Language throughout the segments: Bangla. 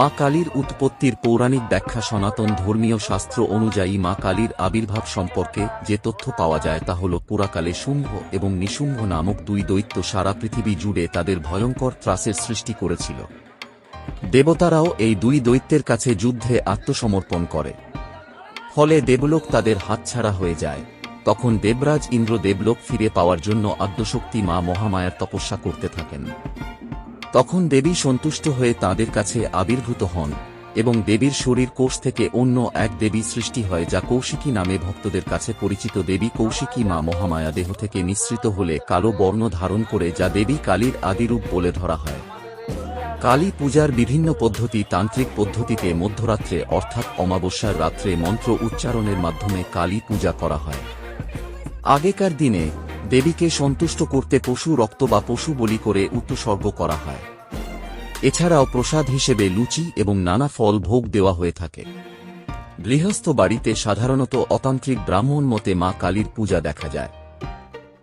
মা কালীর উৎপত্তির পৌরাণিক ব্যাখ্যা সনাতন ধর্মীয় শাস্ত্র অনুযায়ী মা কালীর আবির্ভাব সম্পর্কে যে তথ্য পাওয়া যায় তা হল পুরাকালে শুম্ভ এবং নিশুম্ভ নামক দুই দৈত্য সারা পৃথিবী জুড়ে তাদের ভয়ঙ্কর ত্রাসের সৃষ্টি করেছিল। দেবতারাও এই দুই দৈত্যের কাছে যুদ্ধে আত্মসমর্পণ করে। ফলে দেবলোক তাদের হাতছাড়া হয়ে যায়। তখন দেবরাজ ইন্দ্র দেবলোক ফিরে পাওয়ার জন্য আদ্যশক্তি মা মহামায়ার তপস্যা করতে থাকেন। তখন দেবী সন্তুষ্ট হয়ে তাদের কাছে আবির্ভূত হন, এবং দেবীর শরীর কোষ থেকে অন্য এক দেবী সৃষ্টি হয় যা কৌশিকী নামে ভক্তদের কাছে পরিচিত দেবী কৌশিকী মা মহামায়া দেহ থেকে নিঃসৃত হলে কালো বর্ণ ধারণ করে যা দেবী কালীর আদিরূপ বলে ধরা হয়। কালী পূজার বিভিন্ন পদ্ধতি তান্ত্রিক পদ্ধতিতে মধ্যরাত্রে অর্থাৎ অমাবস্যার রাত্রে মন্ত্র উচ্চারণের মাধ্যমে কালী পূজা করা হয়। আগেকার দিনে দেবীকে সন্তুষ্ট করতে পশু রক্ত বা পশু বলি করে উৎসর্গ করা হয়। এছাড়াও প্রসাদ হিসেবে লুচি এবং নানা ফল ভোগ দেওয়া হয়ে থাকে। গৃহস্থ বাড়িতে সাধারণত অতান্ত্রিক ব্রাহ্মণ মতে মা কালীর পূজা দেখা যায়।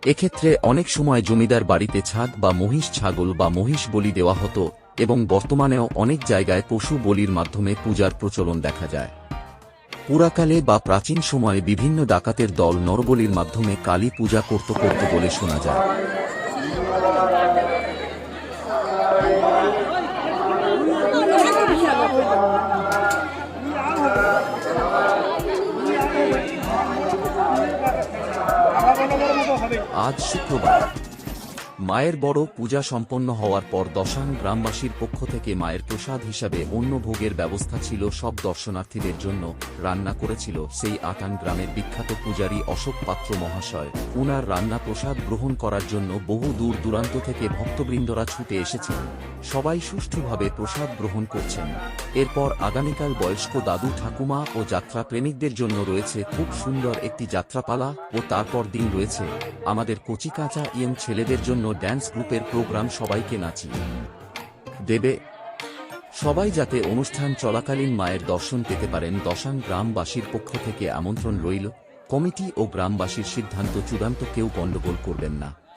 এক্ষেত্রে অনেক সময় জমিদার বাড়িতে ছাগ বা মহিষ ছাগল বা মহিষ বলি দেওয়া হতো এবং বর্তমানেও অনেক জায়গায় পশু বলির মাধ্যমে পূজার প্রচলন দেখা যায়। পুরাকালে বা প্রাচীন সময়ে বিভিন্ন ডাকাতের দল নরবলির মাধ্যমে কালী পূজা করত করত বলে শোনা যায়। আজ শুক্রবার। মায়ের বড় পূজা সম্পন্ন হওয়ার পর দশাং গ্রামবাসীর পক্ষ থেকে মায়ের প্রসাদ হিসাবে অন্য ভোগের ব্যবস্থা ছিল, সব দর্শনার্থীদের জন্য রান্না করেছিল সেই আটান গ্রামের বিখ্যাত পূজারী অশোক পাত্র মহাশয়। উনার রান্না প্রসাদ গ্রহণ করার জন্য বহু দূর দূরান্ত থেকে ভক্তবৃন্দরা ছুটে এসেছেন। সবাই সুষ্ঠুভাবে প্রসাদ গ্রহণ করছেন। এরপর আগামীকাল বয়স্ক দাদু ঠাকুমা ও যাত্রা প্রেমিকদের জন্য রয়েছে খুব সুন্দর একটি যাত্রাপালা ও তারপর দিন রয়েছে। আমাদের কচিকাঁচা ইয়ং ছেলেদের জন্য ড্যান্স গ্রুপের প্রোগ্রাম সবাইকে নাচিয়ে দেবে। সবাই যাতে অনুষ্ঠান চলাকালীন মায়ের দর্শন পেতে পারেন দশাং গ্রামবাসীর পক্ষ থেকে আমন্ত্রণ রইল। কমিটি ও গ্রামবাসীর সিদ্ধান্ত চূড়ান্ত কেউ গণ্ডগোল করবেন না।